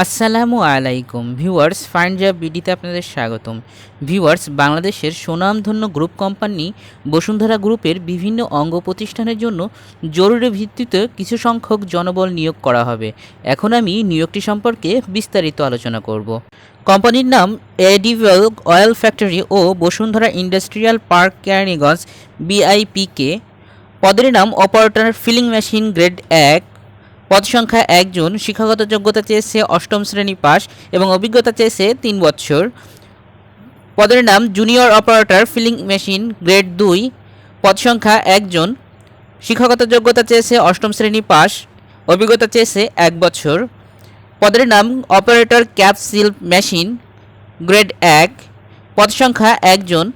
আসসালামু আলাইকুম। Viewers, fine job বিডিতে আপনাদের স্বাগতম। ভিউয়ার্স, বাংলাদেশের সুনামধন্য গ্রুপ কোম্পানি বসুন্ধরা গ্রুপের বিভিন্ন অঙ্গ প্রতিষ্ঠানের জন্য জরুরি ভিত্তিতে কিছু সংখ্যক জনবল নিয়োগ করা হবে। এখন আমি নিয়োগটি সম্পর্কে বিস্তারিত আলোচনা করব। কোম্পানির নাম এডিভেল অয়েল ফ্যাক্টরি ও বসুন্ধরা ইন্ডাস্ট্রিয়াল পার্ক ক্যারিগঞ্জ বিআইপিকে। পদের নাম অপারেটর ফিলিং মেশিন গ্রেড এক। পদ সংখ্যা একজন, শিক্ষাগত যোগ্যতা চেয়েছে অষ্টম শ্রেণি পাস এবং অভিজ্ঞতা চেয়েছে তিন বছর পদের নাম junior operator filling machine, grade দুই। পদ সংখ্যা একজন, শিক্ষাগত যোগ্যতা চেয়েছে অষ্টম শ্রেণি পাস অভিজ্ঞতা চেয়েছে এক বছর পদের নাম operator cap seal machine, grade এক। পদ সংখ্যা একজন,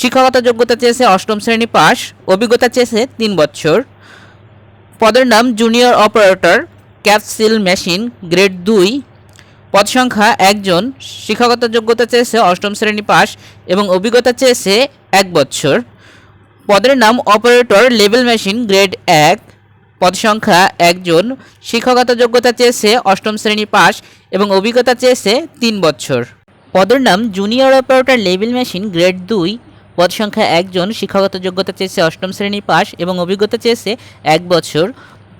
শিক্ষাগত যোগ্যতা চেয়েছে অষ্টম শ্রেণি পাস অভিজ্ঞতা চেয়েছে তিন বছর পদের নাম junior operator cap seal machine grade দুই। পদ সংখ্যা একজন শিক্ষাগত যোগ্যতা চেয়েছে অষ্টম শ্রেণি পাস এবং অভিজ্ঞতা চেয়েছে এক বছর। পদের নাম অপারেটর লেভেল মেশিন গ্রেড এক। পদ সংখ্যা একজন শিক্ষাগত যোগ্যতা চেয়েছে অষ্টম শ্রেণি পাস এবং অভিজ্ঞতা চেয়েছে তিন বছর। পদের নাম junior operator level machine grade দুই। পদ সংখ্যা একজন শিক্ষাগত যোগ্যতা চেয়েছে অষ্টম শ্রেণি পাস এবং অভিজ্ঞতা চেয়েছে এক বছর।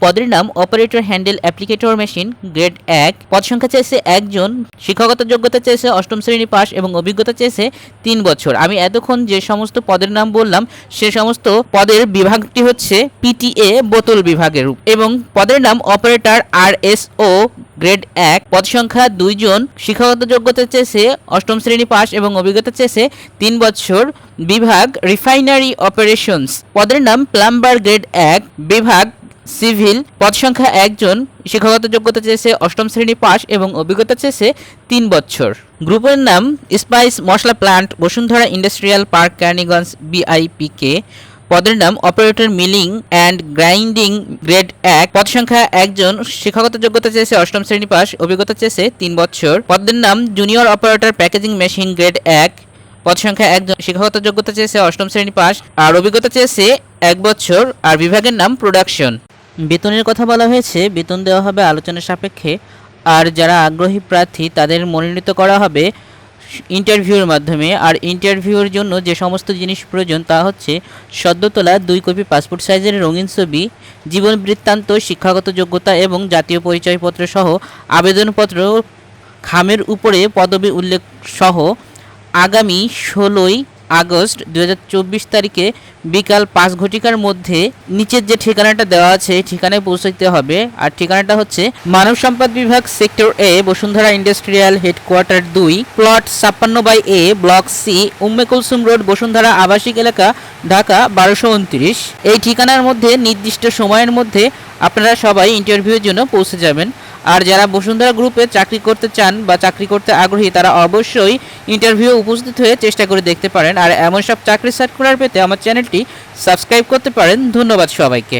পদের নাম operator handle applicator machine, grade এক। পদ সংখ্যা চেয়েছে একজন শিক্ষাগত যোগ্যতা চেয়েছে অষ্টম শ্রেণি পাস এবং অভিজ্ঞতা চেয়েছে তিন বছর। আমি এতক্ষণ যে সমস্ত পদের নাম বললাম, সে সমস্ত পদের বিভাগটি হচ্ছে পিটিএ, বোতল বিভাগের এবং পদের নাম operator R S O grade এক। পদ সংখ্যা দুইজন শিক্ষাগত যোগ্যতা চেয়েছে অষ্টম শ্রেণি পাস এবং অভিজ্ঞতা চেয়েছে তিন বছর। বিভাগ, রিফাইনারি অপারেশনস। পদের নাম প্লাম্বার, গ্রেড এক। বিভাগ সিভিল, পদ সংখ্যা একজন, শিক্ষাগত যোগ্যতা চেয়েছে অষ্টম শ্রেণি পাস এবং অভিজ্ঞতা চেয়েছে তিন বছর। গ্রুপের নাম স্পাইস মশলা plant, Bashundhara industrial park Keraniganj বিআইপিকে পদের নাম operator milling and grinding grade এক। পদ সংখ্যা একজন, শিক্ষাগত যোগ্যতা চেয়েছে অষ্টম শ্রেণি পাস অভিজ্ঞতা চেয়েছে তিন বছর। পদের নাম junior operator packaging machine grade এক। পদ সংখ্যা একজন, শিক্ষাগত যোগ্যতা চেয়েছে অষ্টম শ্রেণি পাস আর অভিজ্ঞতা চেয়েছে এক বছর, আর বিভাগের নাম প্রোডাকশন। বেতনের কথা বলা হয়েছে, বেতন দেওয়া হবে আলোচনা সাপেক্ষে। আর যারা আগ্রহী প্রার্থী, তাদের মনোনীত করা হবে ইন্টারভিউর মাধ্যমে। আর ইন্টারভিউর জন্য যে সমস্ত জিনিস প্রয়োজন, তা হচ্ছে সদ্য তোলা দুই কপি পাসপোর্ট সাইজের রঙিন ছবি, জীবন বৃত্তান্ত, শিক্ষাগত যোগ্যতা এবং জাতীয় পরিচয়পত্র সহ আবেদনপত্র, খামের উপরে পদবি উল্লেখ সহ আগামী ষোলোই আগস্ট দু হাজার চব্বিশ তারিখে বিকাল পাঁচ ঘটিকার মধ্যে নিচের যে ঠিকানাটা দেওয়া আছে ঠিকানায় পৌঁছাতে হবে। আর ঠিকানাটা হচ্ছে মানব সম্পদ বিভাগ sector A Bashundhara industrial headquarter দুই, প্লট ছাপ্পান্ন by A, block C, Umme Kulsum road, Bashundhara আবাসিক এলাকা, ঢাকা বারোশো উনত্রিশ। এই ঠিকানার মধ্যে নির্দিষ্ট সময়ের মধ্যে আপনারা সবাই ইন্টারভিউর জন্য পৌঁছে যাবেন। আর যারা বসুন্ধরা গ্রুপে চাকরি করতে চান বা চাকরি করতে আগ্রহী, তারা অবশ্যই ইন্টারভিউ উপস্থিত হয়ে চেষ্টা করে দেখতে পারেন। আর এমন সব চাকরি সার্কুলার পেতে আমার চ্যানেলটি সাবস্ক্রাইব করতে পারেন। ধন্যবাদ সবাইকে।